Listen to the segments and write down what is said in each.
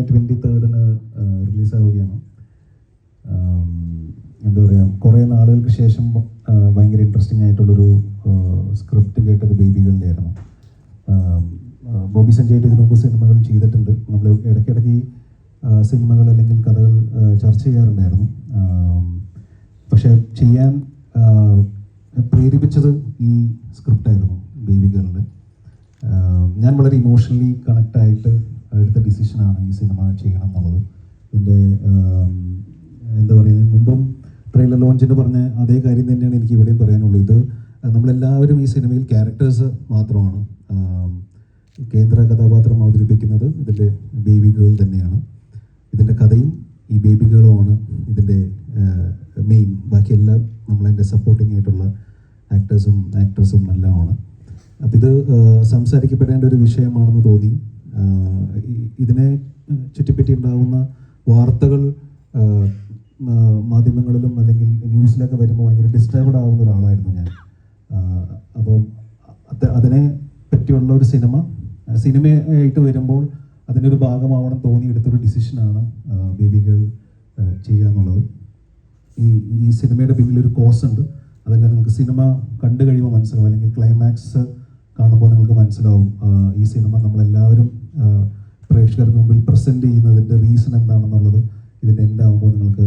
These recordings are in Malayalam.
മെയ് ട്വന്റി തേർഡിന് റിലീസാവുകയാണ് എന്താ പറയുക കുറേ നാളുകൾക്ക് ശേഷം ഭയങ്കര ഇൻട്രസ്റ്റിംഗ് ആയിട്ടുള്ളൊരു സ്ക്രിപ്റ്റ് കേട്ടത് ബേബികളുടെ ആയിരുന്നു ബോബി സഞ്ജയുടെ ഇതിനു മുമ്പ് സിനിമകൾ ചെയ്തിട്ടുണ്ട്. നമ്മൾ ഇടയ്ക്കിടയ്ക്ക് സിനിമകൾ അല്ലെങ്കിൽ കഥകൾ ചർച്ച ചെയ്യാറുണ്ടായിരുന്നു. പക്ഷേ ചെയ്യാൻ പ്രേരിപ്പിച്ചത് ഈ സ്ക്രിപ്റ്റായിരുന്നു ബേബികളുടെ. ആഹ് ഞാൻ വളരെ ഇമോഷണലി കണക്റ്റായിട്ട് എടുത്ത ഡിസിഷനാണ് ഈ സിനിമ ചെയ്യണം എന്നുള്ളത് എന്റെ എന്താ പറയുക മുമ്പും ട്രെയിലർ ലോഞ്ചിന് പറഞ്ഞ അതേ കാര്യം തന്നെയാണ് എനിക്ക് ഇവിടെയും പറയാനുള്ളത്. ഇത് നമ്മളെല്ലാവരും ഈ സിനിമയിൽ ക്യാരക്ടേഴ്സ് മാത്രമാണ്. കേന്ദ്ര കഥാപാത്രം അവതരിപ്പിക്കുന്നത് ഇതിന്റെ ബേബി ഗേൾ തന്നെയാണ്. ഇതിന്റെ കഥയും ഈ ബേബി ഗേളുമാണ് ഇതിന്റെ മെയിൻ ബാക്കിയെല്ലാം നമ്മളതിന്റെ സപ്പോർട്ടിംഗ് ആയിട്ടുള്ള ആക്ടേഴ്സും ആക്ട്രസും എല്ലാമാണ്. അപ്പം ഇത് സംസാരിക്കപ്പെടേണ്ട ഒരു വിഷയമാണെന്ന് തോന്നി. ഇതിനെ ചുറ്റിപ്പറ്റി ഉണ്ടാകുന്ന വാർത്തകൾ മാധ്യമങ്ങളിലും അല്ലെങ്കിൽ ന്യൂസിലൊക്കെ വരുമ്പോൾ ഭയങ്കര ഡിസ്റ്റർബ്ഡ് ആവുന്ന ഒരാളായിരുന്നു ഞാൻ. അപ്പോൾ അത് അതിനെ പറ്റിയുള്ള ഒരു സിനിമ സിനിമയായിട്ട് വരുമ്പോൾ അതിന്റെ ഒരു ഭാഗമാവണം തോന്നി എടുത്തൊരു ഡിസിഷനാണ് ബേബികൾ ചെയ്യുക എന്നുള്ളത് ഈ ഈ സിനിമയുടെ പിന്നിൽ ഒരു കോസ് ഉണ്ട്. അതെല്ലാം നമുക്ക് സിനിമ കണ്ടു കഴിയുമ്പോൾ മനസ്സിലാവും. അല്ലെങ്കിൽ ക്ലൈമാക്സ് കാണുമ്പോൾ നിങ്ങൾക്ക് മനസ്സിലാവും ഈ സിനിമ നമ്മളെല്ലാവരും പ്രേക്ഷകർക്ക് മുമ്പിൽ പ്രസന്റ് ചെയ്യുന്നതിന്റെ റീസൺ എന്താണെന്നുള്ളത് ഇതിന്റെ എൻഡ് ആകുമ്പോൾ നിങ്ങൾക്ക്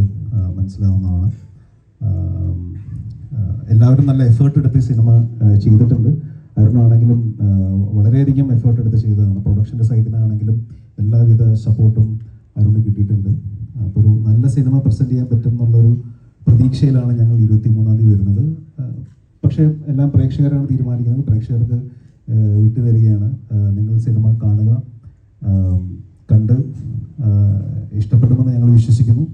മനസ്സിലാവുന്നതാണ്. എല്ലാവരും നല്ല എഫേർട്ട് എടുത്ത് ഈ സിനിമ ചെയ്തിട്ടുണ്ട്. അരുണാണെങ്കിലും വളരെയധികം എഫേർട്ട് എടുത്ത് ചെയ്തതാണ്. പ്രൊഡക്ഷന്റെ സൈഡിൽ നിന്നാണെങ്കിലും എല്ലാവിധ സപ്പോർട്ടും അരുണ് കിട്ടിയിട്ടുണ്ട്. അപ്പോൾ ഒരു നല്ല സിനിമ പ്രസന്റ് ചെയ്യാൻ പറ്റും എന്നുള്ളൊരു പ്രതീക്ഷയിലാണ് ഞങ്ങൾ ഇരുപത്തി മൂന്നാം തീയതി വരുന്നത്. പക്ഷേ എല്ലാം പ്രേക്ഷകരാണ് തീരുമാനിക്കുന്നത്. പ്രേക്ഷകർക്ക് വിട്ടുതരികയാണ്. നിങ്ങൾ സിനിമ കാണുക കണ്ട് ഇഷ്ടപ്പെടുമെന്ന് ഞങ്ങൾ വിശ്വസിക്കുന്നു.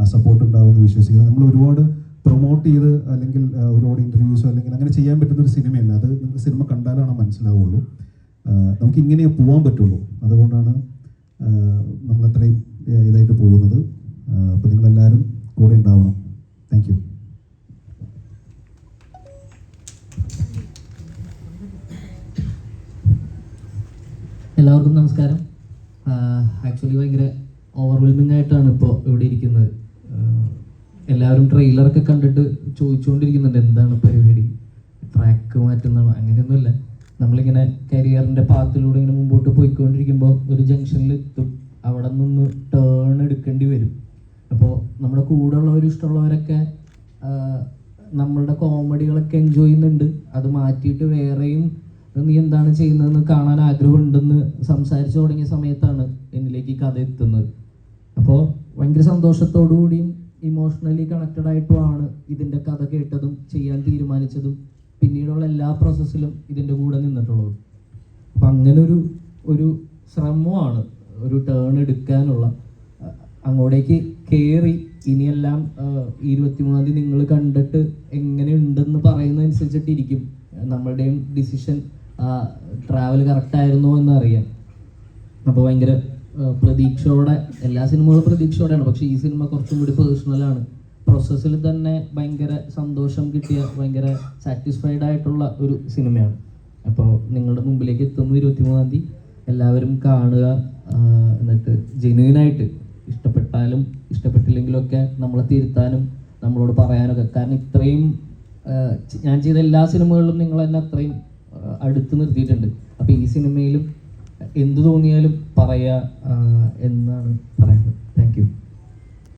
ആ സപ്പോർട്ട് ഉണ്ടാവുമെന്ന് വിശ്വസിക്കുന്നു. നമ്മൾ ഒരുപാട് പ്രൊമോട്ട് ചെയ്ത് അല്ലെങ്കിൽ ഒരുപാട് ഇന്റർവ്യൂസോ അല്ലെങ്കിൽ അങ്ങനെ ചെയ്യാൻ പറ്റുന്ന ഒരു സിനിമയല്ല. അത് നിങ്ങൾ സിനിമ കണ്ടാലാണ് മനസ്സിലാവുള്ളൂ. നമുക്ക് ഇങ്ങനെ പോകാൻ പറ്റുള്ളൂ. അതുകൊണ്ടാണ് നമ്മളത്രയും ഇതായിട്ട് പോകുന്നത്. എല്ലാവർക്കും നമസ്കാരം. ആക്ച്വലി ഭയങ്കര ഓവർവെൽമിംഗ് ആയിട്ടാണ് ഇപ്പോൾ ഇവിടെ ഇരിക്കുന്നത്. എല്ലാവരും ട്രെയിലറൊക്കെ കണ്ടിട്ട് ചോദിച്ചുകൊണ്ടിരിക്കുന്നുണ്ട് എന്താണ് പരിപാടി? ട്രാക്ക് മാറ്റുന്നതാണോ? അങ്ങനെയൊന്നുമില്ല. നമ്മളിങ്ങനെ കരിയറിന്റെ പാത്തിലൂടെ ഇങ്ങനെ മുമ്പോട്ട് പോയിക്കൊണ്ടിരിക്കുമ്പോൾ ഒരു ജംഗ്ഷനിൽ എത്തും അവിടെ നിന്ന് ടേൺ എടുക്കേണ്ടി വരും. അപ്പോൾ നമ്മുടെ കൂടെ ഉള്ളവർ ഇഷ്ടമുള്ളവരൊക്കെ നമ്മളുടെ കോമഡികളൊക്കെ എൻജോയ് ചെയ്യുന്നുണ്ട്. അത് മാറ്റിയിട്ട് വേറെയും നീ എന്താണ് ചെയ്യുന്നതെന്ന് കാണാൻ ആഗ്രഹമുണ്ടെന്ന് സംസാരിച്ചു തുടങ്ങിയ സമയത്താണ് എന്നിലേക്ക് കഥ എത്തുന്നത്. അപ്പോൾ ഭയങ്കര സന്തോഷത്തോടു കൂടിയും ഇമോഷണലി കണക്റ്റഡ് ആയിട്ടുമാണ് ഇതിന്റെ കഥ കേട്ടതും ചെയ്യാൻ തീരുമാനിച്ചതും പിന്നീടുള്ള എല്ലാ പ്രോസസ്സിലും ഇതിന്റെ കൂടെ നിന്നിട്ടുള്ളത്. അപ്പം അങ്ങനെ ഒരു ഒരു ശ്രമമാണ് ഒരു ടേൺ എടുക്കാനുള്ള. അങ്ങോട്ടേക്ക് കയറി ഇനിയെല്ലാം ഇരുപത്തിമൂന്നാം തീയതി നിങ്ങൾ കണ്ടിട്ട് എങ്ങനെയുണ്ടെന്ന് പറയുന്നതനുസരിച്ചിട്ടിരിക്കും. നമ്മളുടെയും ഡിസിഷൻ ട്രാവൽ കറക്റ്റായിരുന്നോ എന്ന് അറിയാം അപ്പോൾ ഭയങ്കര പ്രതീക്ഷയോടെ എല്ലാ സിനിമകളും പ്രതീക്ഷയോടെയാണ്. പക്ഷേ ഈ സിനിമ കുറച്ചും കൂടി പേഴ്സണലാണ് പ്രോസസ്സിൽ തന്നെ ഭയങ്കര സന്തോഷം കിട്ടിയ ഭയങ്കര സാറ്റിസ്ഫൈഡ് ആയിട്ടുള്ള ഒരു സിനിമയാണ്. അപ്പോൾ നിങ്ങളുടെ മുമ്പിലേക്ക് എത്തുന്നു ഇരുപത്തി മൂന്നാം തീയതി. എല്ലാവരും കാണുക എന്നിട്ട് ജെന്യൂനായിട്ട് ഇഷ്ടപ്പെട്ടാലും ഇഷ്ടപ്പെട്ടില്ലെങ്കിലും ഒക്കെ നമ്മളെ തിരുത്താനും നമ്മളോട് പറയാനൊക്കെ. കാരണം ഇത്രയും ഞാൻ ചെയ്ത എല്ലാ സിനിമകളിലും നിങ്ങൾ എന്നെ അത്രയും അടുത്ത് നിർത്തിയിട്ടുണ്ട്. അപ്പോൾ ഈ സിനിമയിലും എന്ത് തോന്നിയാലും പറയാ എന്നാണ്